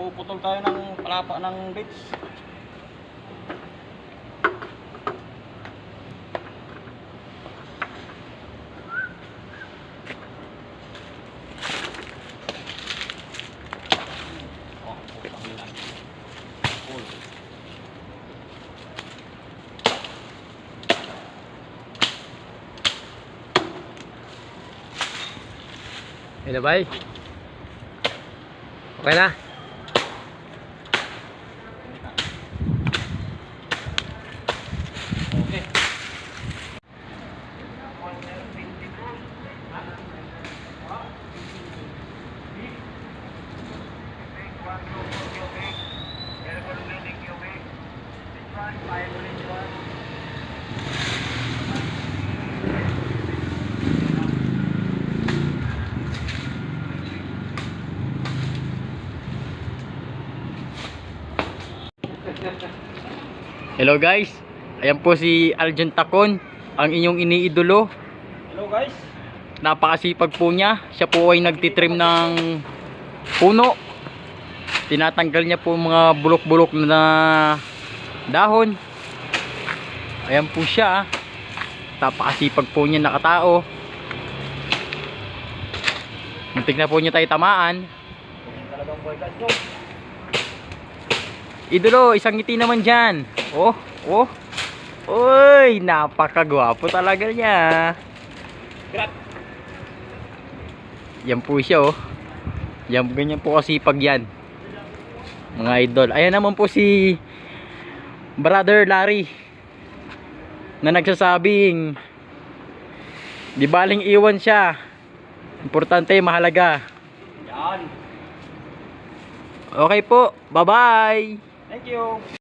Puputol tayo ng palapa ng bits. Hello, bay. Okay na? Hello, guys. Ayan po si Aljon Tacon, ang inyong iniidolo. Hello guys. Napakasipag po niya. Siya po ay nagtitrim ng puno. Tinatanggal niya po mga bulok-bulok na dahon. Ayan po siya. Napakasipag po niya nakatao. Muntik na po niya tayo tamaan. Idolo, isang ngiti naman dyan. Oh, oh. Uy, napakagwapo talaga niya. Yan po siya oh. Yan, ganyan po kasi pag yan. Mga idol. Ayan naman po si Brother Larry na nagsasabing di baling iwan siya. Importante, mahalaga. Yan. Okay po. Bye-bye. Thank you.